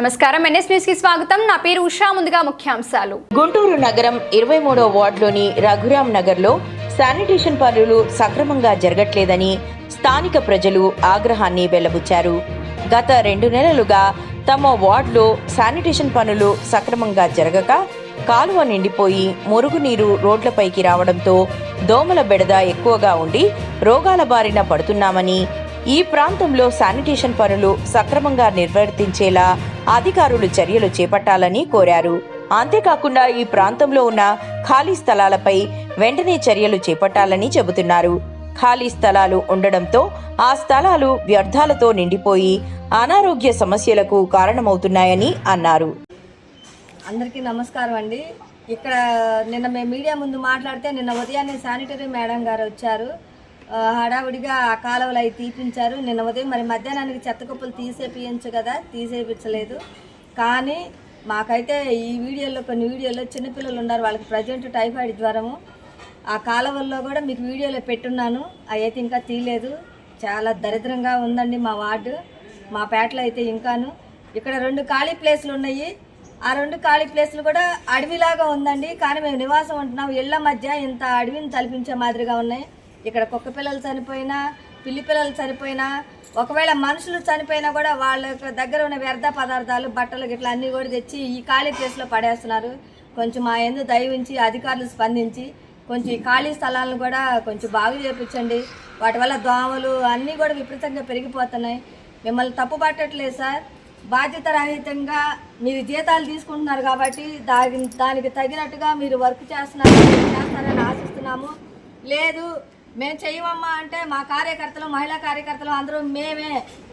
నమస్కారం. ఎన్ఎస్ న్యూస్కి స్వాగతం. నా పేరు ఉషా. ముందుగా ముఖ్యాంశాలు. గుంటూరు నగరం ఇరవై మూడో వార్డులోని నగర్ నగర్లో శానిటేషన్ పనులు సక్రమంగా జరగట్లేదని స్థానిక ప్రజలు ఆగ్రహాన్ని వెల్లబుచ్చారు. గత రెండు నెలలుగా తమ వార్డులో శానిటేషన్ పనులు సక్రమంగా జరగక కాలువ నిండిపోయి మురుగునీరు రోడ్లపైకి రావడంతో దోమల బెడద ఎక్కువగా ఉండి రోగాల బారిన పడుతున్నామని ఈ ప్రాంతంలో శానిటేషన్ పనులు సక్రమంగా నిర్వర్తించేలా అధికారులు చర్యలు చేపట్టాలని కోరారు. అంతేకాకుండా ఈ ప్రాంతంలో ఉన్న ఖాళీ స్థలాలపై వెంటనే చర్యలు చేపట్టాలని చెబుతున్నారు. ఖాళీ స్థలాలు ఉండడంతో ఆ స్థలాలు వ్యర్థాలతో నిండిపోయి అనారోగ్య సమస్యలకు కారణమవుతున్నాయని అన్నారు. అందరికీ నమస్కారం అండి. ఇక్కడ నిన్న మేము మీడియా ముందు మాట్లాడితే నిన్న ఉదయాన్నే శానిటరీ మేడం గారు వచ్చారు. హడావుడిగా ఆ కాలువలు అవి తీపించారు. నిన్న ఉదయం మరి మధ్యాహ్నానికి చెత్త కుప్పలు తీసేపించు కదా? తీసేపించలేదు కానీ మాకైతే ఈ వీడియోలో కొన్ని వీడియోలో చిన్నపిల్లలు ఉన్నారు. వాళ్ళకి ప్రజెంట్ టైఫాయిడ్ జ్వరము. ఆ కాలువల్లో కూడా మీకు వీడియోలో పెట్టున్నాను. అవి అయితే ఇంకా తీయలేదు. చాలా దరిద్రంగా ఉందండి మా వార్డు. మా పేటలో అయితే ఇంకాను. ఇక్కడ రెండు ఖాళీ ప్లేస్లు ఉన్నాయి. ఆ రెండు ఖాళీ ప్లేస్లు కూడా అడవిలాగా ఉందండి. కానీ మేము నివాసం ఉంటున్నాం. ఇళ్ళ మధ్య ఇంత అడవిని తలపించే మాదిరిగా ఉన్నాయి. ఇక్కడ కుక్క పిల్లలు చనిపోయినా పిల్లి పిల్లలు చనిపోయినా ఒకవేళ మనుషులు చనిపోయినా కూడా వాళ్ళ దగ్గర ఉన్న వ్యర్థ పదార్థాలు బట్టలు గిట్లా అన్నీ కూడా తెచ్చి ఈ ఖాళీ ప్లేస్లో పడేస్తున్నారు. కొంచెం మా ఎందు దయవించి అధికారులు స్పందించి కొంచెం ఈ ఖాళీ స్థలాలను కూడా కొంచెం బాగు చేయించండి వాటి వల్ల దోమలు అన్నీ కూడా విపరీతంగా పెరిగిపోతున్నాయి. మిమ్మల్ని తప్పు పట్టట్లేదు సార్. బాధ్యత రహితంగా మీరు జీతాలు తీసుకుంటున్నారు కాబట్టి దాని దానికి తగినట్టుగా మీరు వర్క్ చేస్తున్నారు చేస్తారని ఆశిస్తున్నాము. లేదు మేము చెయ్యమమ్మా అంటే మా కార్యకర్తలు మహిళా కార్యకర్తలు అందరూ మేమే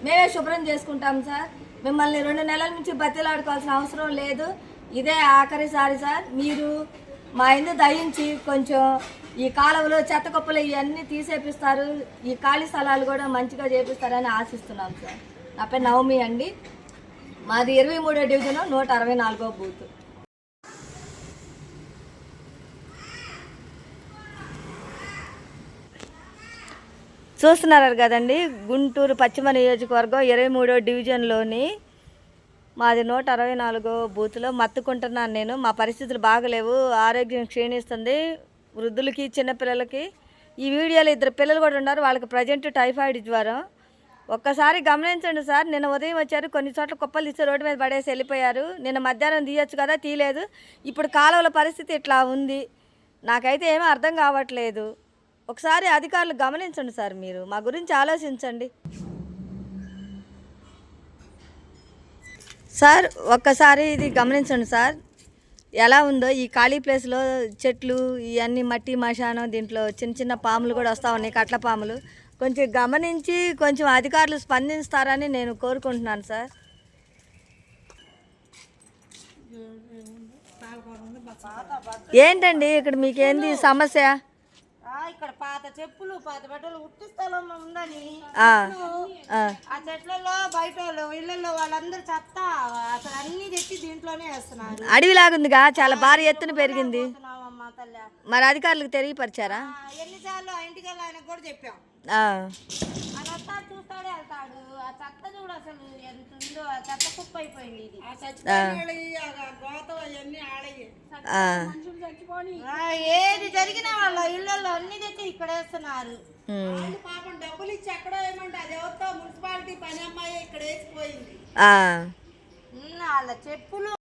మేమే శుభ్రం చేసుకుంటాం సార్. మిమ్మల్ని రెండు నెలల నుంచి బతిలాడుకోవాల్సిన అవసరం లేదు. ఇదే ఆఖరిసారి సార్. మీరు మా ఇందు దయించి కొంచెం ఈ కాలువలు చెత్త కుప్పలు ఇవన్నీ తీసేపిస్తారు. ఈ ఖాళీ స్థలాలు కూడా మంచిగా చేపిస్తారని ఆశిస్తున్నాం సార్. నా పేరు నవమి అండి. మాది ఇరవై మూడో డివిజన్ నూట అరవై నాలుగో బూత్. చూస్తున్నారు కదండి గుంటూరు పశ్చిమ నియోజకవర్గం ఇరవై మూడో డివిజన్లోని మాది నూట అరవై నాలుగో బూత్లో మత్తుకుంటున్నాను నేను. మా పరిస్థితులు బాగలేవు ఆరోగ్యం క్షీణిస్తుంది వృద్ధులకి చిన్నపిల్లలకి. ఈ వీడియోలో ఇద్దరు పిల్లలు కూడా ఉన్నారు వాళ్ళకి ప్రజెంట్ టైఫాయిడ్ జ్వరం. ఒక్కసారి గమనించండి సార్ నిన్న ఉదయం వచ్చారు కొన్ని చోట్ల కుప్పలు తీసి రోడ్డు మీద పడేసి వెళ్ళిపోయారు. నిన్న మధ్యాహ్నం తీయొచ్చు కదా తీయలేదు. ఇప్పుడు కాలువల పరిస్థితి ఇట్లా ఉంది. నాకైతే ఏమీ అర్థం కావట్లేదు. ఒకసారి అధికారులు గమనించండి సార్ మీరు. మా గురించి ఆలోచించండి. సార్ ఒక్కసారి ఇది గమనించండి సార్. ఎలా ఉందో ఈ ఖాళీ ప్లేస్లో చెట్లు ఇవన్నీ మట్టి మశానం దీంట్లో చిన్న చిన్న పాములు కూడా వస్తూ ఉన్నాయి కట్ల పాములు. కొంచెం గమనించి కొంచెం అధికారులు స్పందిస్తారని నేను కోరుకుంటున్నాను సార్. ఏంటండి ఇక్కడ మీకేంది సమస్య? ఇక్కడ పాత చెప్పులు పాత బట్టలు ఉట్టి స్థలం ఉందని. ఆ, చెట్లలో బయట ఇళ్ళల్లో వాళ్ళందరూ చెత్త అసలు అన్ని తెచ్చి దీంట్లోనే వేస్తున్నారు. అడవిలాగుందిగా చాలా భారీ ఎత్తున పెరిగింది. మరి అధికారులకు తెలియపరిచారా? ఎన్నిసార్లు ఆ ఇంటికి ఆయనకు కూడా చెప్పాం. చూస్తాడే వెళ్తాడు. ఆ చెత్త చూడు అసలు ఎంత ఉందో ఆ చెత్త కుప్ప అయిపోయింది ఇది. ఆ. ఆ, ఏది జరిగినా వాళ్ళ ఇళ్ళల్లో అన్ని తెచ్చి ఇక్కడ వేస్తున్నారు. ఉమ్. పాపం డబ్బులు ఇచ్చి ఎక్కడో ఏమంటే అది ఎవరితో మున్సిపాలిటీ పని అమ్మాయి ఇక్కడ వేసిపోయింది. ఆ. వాళ్ళ చెప్పులు